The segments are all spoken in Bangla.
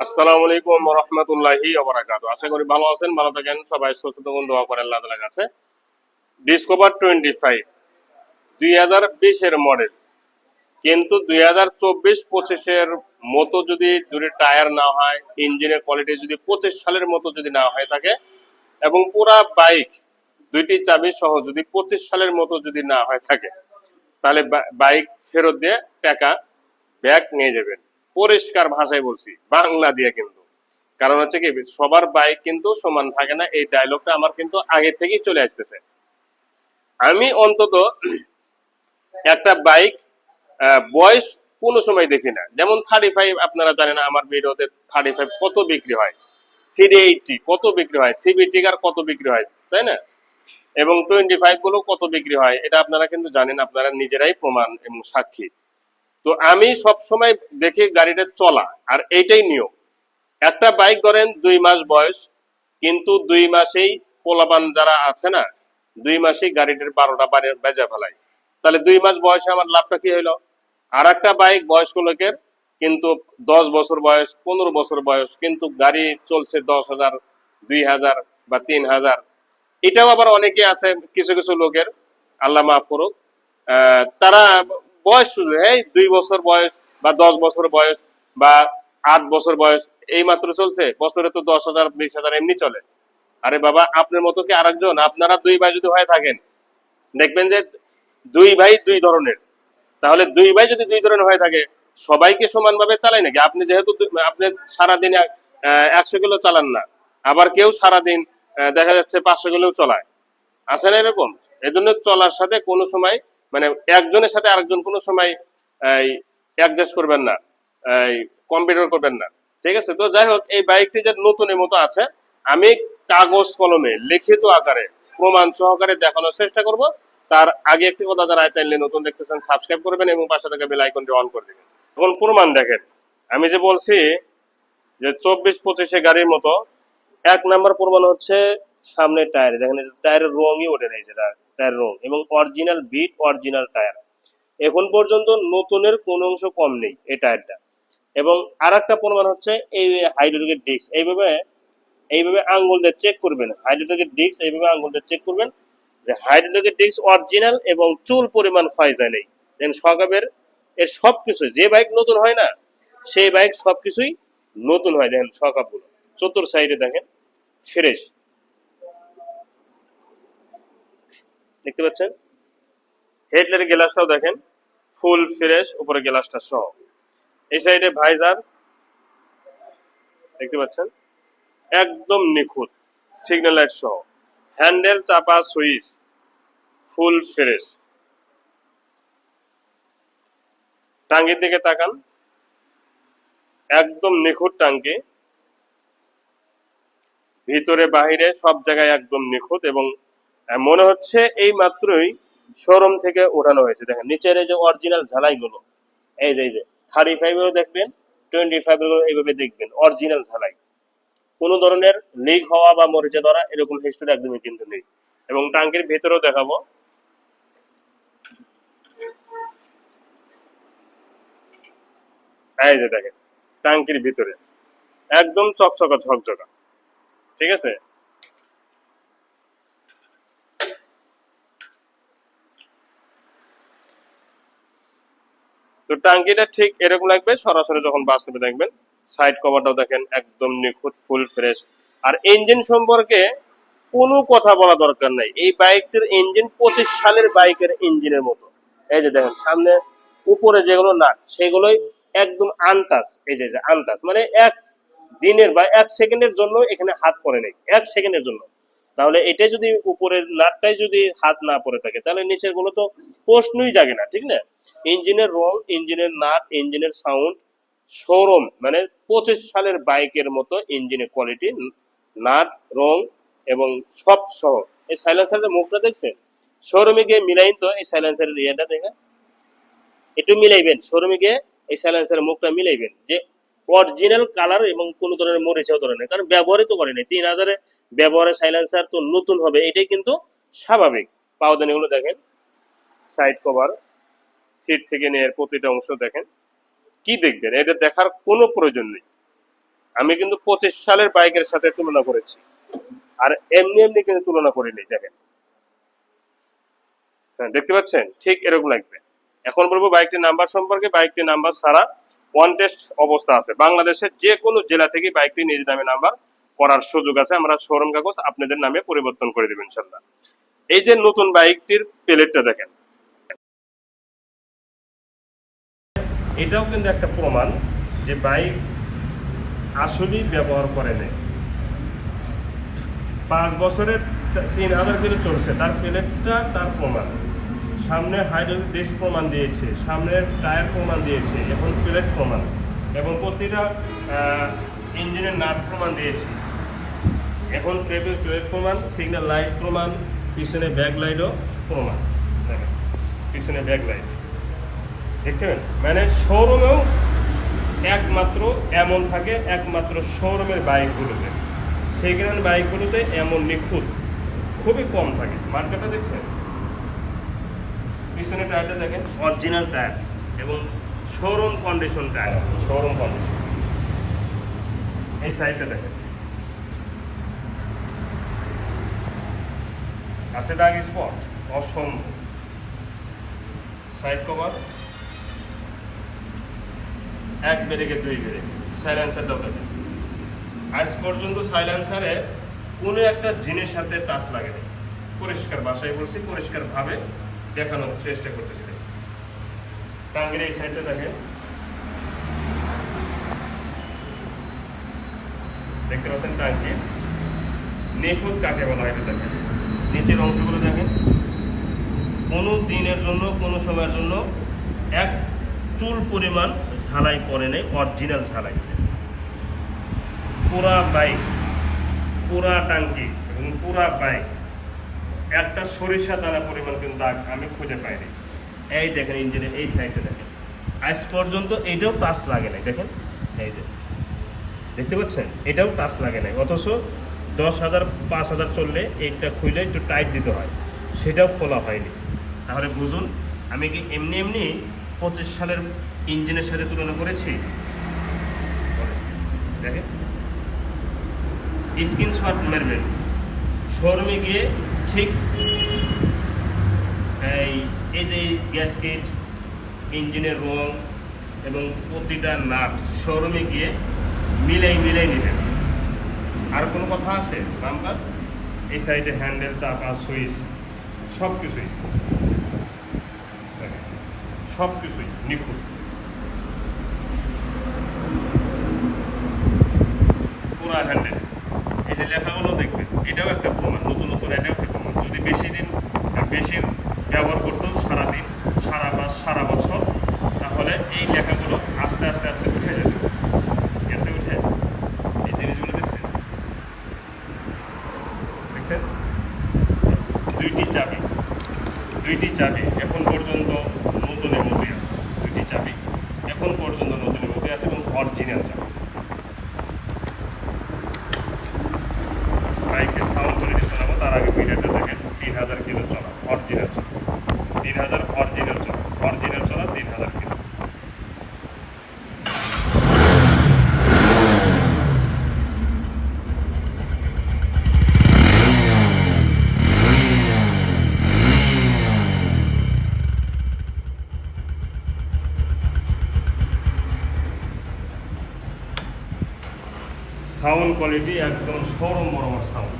আসসালামু আলাইকুম রহমতুল্লাহি ওবরাকাতু আশা করি ভালো আছেন, ভালো থাকেন। সবাই সুস্থ থাকুন, দোয়া করে আল্লাহ তাআলার কাছে। ডিসকভার টোয়েন্টি ফাইভ দুই হাজার বিশের মডেল কিন্তু দুই হাজার চব্বিশ পঁচিশের মতো যদি যদি টায়ার না হয় ইঞ্জিনের কোয়ালিটি যদি পঁচিশ সালের মতো যদি না হয়ে থাকে, এবং পুরা বাইক দুইটি চাবি সহ যদি পঁচিশ সালের মতো যদি না হয়ে থাকে, তাহলে বাইক ফেরত দিয়ে টাকা ব্যাগ নিয়ে যাবেন। পরিষ্কার ভাষায় বলছি, বাংলা দিয়ে কিন্তু। কারণ হচ্ছে কি, সবার বাইক কিন্তু সমান থাকে না, এই ডায়লগটা আমার কিন্তু আগে থেকেই চলে আসতেছে। আমি অন্তত একটা বাইক বয়স কোনো সময় দেখি না। যেমন থার্টি ফাইভ আপনারা জানেন আমার ভিডিওতে থার্টি ফাইভ কত বিক্রি হয়? সিডি এইটটি কত বিক্রি হয়? সিবি টিকার কত বিক্রি হয়? তাই না? এবং টোয়েন্টি ফাইভগুলো কত বিক্রি হয়? এটা আপনারা কিন্তু জানেন, আপনারা নিজেরাই প্রমাণ এবং সাক্ষী। তো আমি সব সময় দেখি গাড়িটা চলা, আর এইটাই নিয়ম। একটা বাইক ধরেন দুই মাস বয়স, কিন্তু দুই মাসেই পোলাপান যারা আছে না, দুই মাসেই গাড়িটার বারোটা বারে বেজা ফেলায়। তাহলে দুই মাস বয়সে আমার লাভটা কি হইল? আর একটা বাইক বয়স্ক লোকের, কিন্তু দশ বছর বয়স, পনেরো বছর বয়স, কিন্তু গাড়ি চলছে দশ হাজার, দুই হাজার বা তিন হাজার। এটাও আবার অনেকে আছে, কিছু কিছু লোকের, আল্লাহ মাফ করুক তারা বয়স শুধু এই দুই বছর বয়স বা দশ বছর বয়স বা আট বছর বয়স, এই মাত্র চলছে। বছরে তো দশ হাজার, বিশ হাজার এমনি চলে। আরে বাবা, আপনার মতো কি আরেকজন? আপনারা দুই ভাই যদি হয়ে থাকেন, দেখবেন যে দুই ভাই দুই ধরনের। তাহলে দুই ভাই যদি দুই ধরনের হয়ে থাকে, সবাইকে সমানভাবে চালায় নাকি? আপনি যেহেতু আপনি সারাদিন একশো কিলো চালান না, আবার কেউ সারাদিন দেখা যাচ্ছে পাঁচশো কিলোও চলায়। আছে না এরকম? এজন্য চলার সাথে কোনো সময় মানে একজনের সাথে আরেকজন কোনো সময় অ্যাডজাস্ট করবেন না কম্পিউটার করবেন না। ঠিক আছে? তো যাই হোক, এই বাইকটি যে নতুনের মতো আছে, আমি কাগজ কলমে, লিখিত আকারে, প্রমাণ সহকারে দেখানোর চেষ্টা করব। তার আগে একটি কথা যারা চ্যানেলে নতুন দেখতেছেন সাবস্ক্রাইব করবেন এবং পাশে থাকা বেল আইকনটি অন করে দেবেন। এখন প্রমাণ দেখেন। আমি যে বলছি যে চব্বিশ পঁচিশে গাড়ির মতো, এক নাম্বার প্রমাণ হচ্ছে সামনের টায়ার দেখেন এই টায়ারের রঙই ওঠে নাই, যেটা টায়ার রং এবং অরিজিনাল বিট অরিজিনাল টায়ার এখন পর্যন্ত নতুনের কোনো অংশ কম নেই এই টায়ারটা এবং আর একটা প্রমাণ হচ্ছে এই হাইড্রোলিকের ডিস্ক এইভাবে এইভাবে আঙ্গুল দিয়ে চেক করবেন। হাইড্রোলিকের ডিস্ক এইভাবে আঙ্গুল দিয়ে চেক করবেন যে হাইড্রোলিকের ডিস্ক অরিজিনাল এবং চুল পরিমাণ ক্ষয় যায় নেই। দেন সকাবের এর সব কিছু যে বাইক নতুন হয় না, সেই বাইক সব কিছুই নতুন হয়। দেখেন সকাপগুলো চতুর সাইডে দেখেন ফ্রেশ দেখতে পাচ্ছেন? হেডলাইটের গ্লাসটাও দেখেন। ফুল ফ্রেশ উপরে গ্লাসটা সহ। এই সাইডে ভাইজার দেখতে পাচ্ছেন? একদম নিখুঁত সিগন্যাল লাইট সহ। হ্যান্ডেল চাপা, সুইচ ফুল ফ্রেশ টাঙ্গির দিকে তাকান। একদম নিখুঁত টাঙ্কি। ভিতরে, বাহিরে সব জায়গায় একদম নিখুঁত এবং মনে হচ্ছে এই মাত্রই শোরুম থেকে ওঠানো হয়েছে। দেখেন, নিচের এই যে অরিজিনাল ঝালাইগুলো, এই যে এই যে থার্টি ফাইভেরও দেখবেন টোয়েন্টি ফাইভেরও এইভাবে দেখবেন অরিজিনাল ঝালাই। কোনো ধরনের লিক হওয়া বা মরিচা ধরা এরকম হিস্টোরি একদমই কিন্তু নেই। এবং টাঙ্কির ভেতরেও দেখাবো। এই যে দেখেন, টাঙ্কির ভিতরে। একদম চকচকা, ঝকঝকা। ঠিক আছে? তো টাঙ্কিটা ঠিক এরকম লাগবে, সরাসরি যখন বাস্তবে দেখবেন সাইড কভারটাও দেখেন একদম নিখুঁত ফুল ফ্রেশ আর ইঞ্জিন সম্পর্কে কোনো কথা বলা দরকার নাই। এই বাইকটির ইঞ্জিন পঁচিশ সালের বাইকের ইঞ্জিনের মতো। এই যে দেখেন, সামনে উপরে যেগুলো নাট সেগুলোই একদম আনটাস এই যে আনটাস মানে এক দিনের বা এক সেকেন্ডের জন্য এখানে হাত পড়ে নেই। এক সেকেন্ডের জন্য। তাহলে এটা যদি উপরের নাটটাই যদি হাত না পড়ে থাকে, তাহলে নিচেরগুলো তো প্রশ্নই জাগে না, ঠিক না? ইঞ্জিনের রং ইঞ্জিনের নাট, ইঞ্জিনের সাউন্ড, শোরুম মানে পঁচিশ সালের বাইকের মতো ইঞ্জিনের কোয়ালিটি নাট, রং এবং সব সহ। এই সাইলেন্সারের মুখটা দেখছেন শোরুমে গিয়ে মিলাইন তো এই সাইলেন্সারের ইয়েটা দেখে। একটু মিলাইবেন, শোরুমে গিয়ে এই সাইলেন্সারের মুখটা মিলাইবেন, যে অরিজিনাল কালার এবং কোনো ধরনের মরিচাও ধরে নেই কারণ ব্যবহারই তো করে নেই। তিন হাজারে ব্যবহারে সাইলেন্সার তো নতুন হবে, এটাই কিন্তু স্বাভাবিক। পাওদানিগুলো দেখেন সাইড কভার সিট থেকে নিয়ে প্রতিটা অংশ দেখেন, কি দেখবেন? এটা দেখার কোনো প্রয়োজন নেই। আমি কিন্তু পঁচিশ সালের বাইকের সাথে তুলনা করেছি, আর এমনি এমনি কিন্তু তুলনা করিনি, দেখেন। হ্যাঁ দেখতে পাচ্ছেন? ঠিক এরকম লাগবে। এখন বলব বাইকটির নাম্বার সম্পর্কে, বাইকটির নাম্বার ছাড়া ওয়ান অবস্থা আছে। বাংলাদেশের যে কোনো জেলা থেকে বাইকটি নিজ নামে নাম্বার করার সুযোগ আছে। আমরা শোরুম কাগজ আপনাদের নামে পরিবর্তন করে দেবেন ইনশাল্লাহ এই যে নতুন বাইকটির প্লেটটা দেখেন। এটাও কিন্তু একটা প্রমাণ যে বাইক আসলেই ব্যবহার করে নেই। পাঁচ বছরে তিন হাজার কিলো চলছে। তার প্লেটটা তার প্রমাণ। সামনে হাইড্রোলিক ডিস্ক প্রমাণ দিয়েছে সামনের টায়ার প্রমাণ দিয়েছে, এখন প্লেট প্রমাণ এবং প্রতিটা ইঞ্জিনের নাট প্রমাণ দিয়েছে। এখন প্লেট প্লেট প্রমাণ, সিগন্যাল লাইট প্রমাণ, পিছনে ব্যাক লাইটও প্রমাণ। দেখেন, পিছনে ব্যাক লাইট। দেখছেন? মানে শোরুমেও একমাত্র এমন থাকে, একমাত্র শোরুমের বাইকগুলোতে। সেকেন্ড হ্যান্ড বাইকগুলোতে এমন নিখুঁত, খুবই কম থাকে। মার্কেটটা দেখছেন? টায়ারটা দেখেন অরিজিনাল টায়ার এবং শোরুম কন্ডিশন টায়ার আছে। শোরুম কন্ডিশন এই সাইডটা দেখেন। আছে দাগ স্পট অসম্ভব। সাইড কভার এক বেরেকে দুই বেরে সাইলেন্সারটাও দেখেন। আজ পর্যন্ত সাইলেন্সারে কোনো একটা জিনিস সাথে টাচ লাগেনি পরিষ্কার বাসায় বলছি পরিষ্কারভাবে দেখানোর চেষ্টা করতেছি। টাঙ্গের এই সাইডটা দেখেন। দেখতে পাচ্ছেন টাঙ্কি নিখুঁত কাকে বলা হয় দেখেন। নিচের অংশগুলো দেখেন। কোনো দিনের জন্য, কোনো সময়ের জন্য এক চুল পরিমাণ ঝালাই পরে নেই অরিজিনাল ঝালাই। পুরা বাইক পুরা টাঙ্কি এবং পুরা বাইক একটা সরিষা দানা পরিমাণ কিন্তু দাগ আমি খুঁজে পাইনি। এই দেখেন ইঞ্জিনের এই সাইডটা দেখেন। আজ পর্যন্ত এইটাও টাচ লাগে নাই, দেখেন? এই যে। দেখতে পাচ্ছেন? এটাও টাচ লাগে নাই। অথচ দশ হাজার, পাঁচ হাজার চললে এইটা খুলে একটু টাইট দিতে হয়। সেটাও খোলা হয়নি। তাহলে বুঝুন, আমি কি এমনি এমনি পঁচিশ সালের ইঞ্জিনের সাথে তুলনা করেছি? দেখেন। স্ক্রিনশট মারবেন। শোরুমে গিয়ে ঠিক এই এই যে গ্যাসকেট ইঞ্জিনের রং এবং প্রতিটা নাট শোরুমে গিয়ে মিলাই মিলাই নেবেন আর কোনো কথা আছে? নাম্বার এই সাইডে হ্যান্ডেল, চাকা, সুইচ সব কিছুই সব কিছুই নিখুঁত। পুরা হ্যান্ডেল। এই যে লেখাগুলো দেখবেন এটাও একটা প্রমাণ, নতুন নতুন, এটাও একটা যদি বেশি দিন, বেশি ব্যবহার করতো সারাদিন, সারা মাস সারা বছর, তাহলে এই লেখাগুলো আস্তে আস্তে আস্তে উঠে যেত। গ্যাসে উঠে? এই জিনিসগুলো দেখছেন? দেখছেন? দুইটি চাবি দুইটি চাবি এখন পর্যন্ত নতুনের মতোই আছে দুইটি চাবি এখন পর্যন্ত নতুনের মতোই আছে এবং অরিজিনাল চাবি বাইকের সাউন্ড কোয়ালিটি শোনাবো তার আগে মিটারটা দেখেন তিন হাজার কিলো চলা অরিজিনাল চলা তিন হাজার অরিজিনাল চলা অরিজিনাল চলা তিন হাজার কিলো সাউন্ড কোয়ালিটি একদম শোরুম বরাবর সাউন্ড।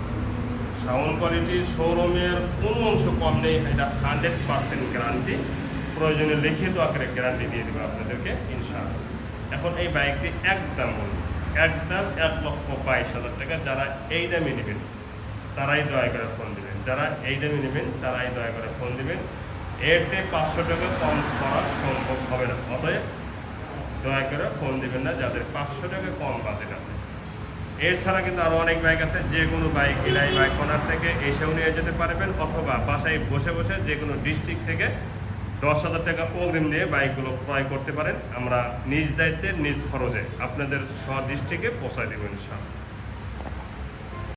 সাউন্ড কোয়ালিটি শোরুমের কোনো অংশ কম নেই, এটা হান্ড্রেড পার্সেন্ট গ্যারান্টি। প্রয়োজনে লিখিত আকারে গ্যারান্টি দিয়ে দেবে আপনাদেরকে, ইনশাআল্লাহ। এখন এই বাইকটি একদম বলুন একদম এক লক্ষ বাইশ হাজার টাকা। যারা এই দামে নেবেন, তারাই দয়া করে ফোন দিবেন। যারা এই দামে নেবেন, তারাই দয়া করে ফোন দেবেন। এর চেয়ে পাঁচশো টাকা কম করা সম্ভব হবে না। অতএব দয়া করে ফোন দিবেন না, যাদের পাঁচশো টাকা কম বাজেট আছে। এছাড়া কিন্তু আরও অনেক বাইক আছে, যে কোনো বাইক কিনাই বাইক কোনার থেকে এসেও নিয়ে যেতে পারবেন, অথবা বাসায় বসে বসে যে কোনো ডিস্ট্রিক্ট থেকে দশ হাজার টাকা অগ্রিম নিয়ে বাইকগুলো ক্রয় করতে পারেন। আমরা নিজ দায়িত্বে, নিজ খরচে আপনাদের স্ব ডিস্ট্রিক্টে পৌঁছায় দেবো ইনশাআল্লাহ।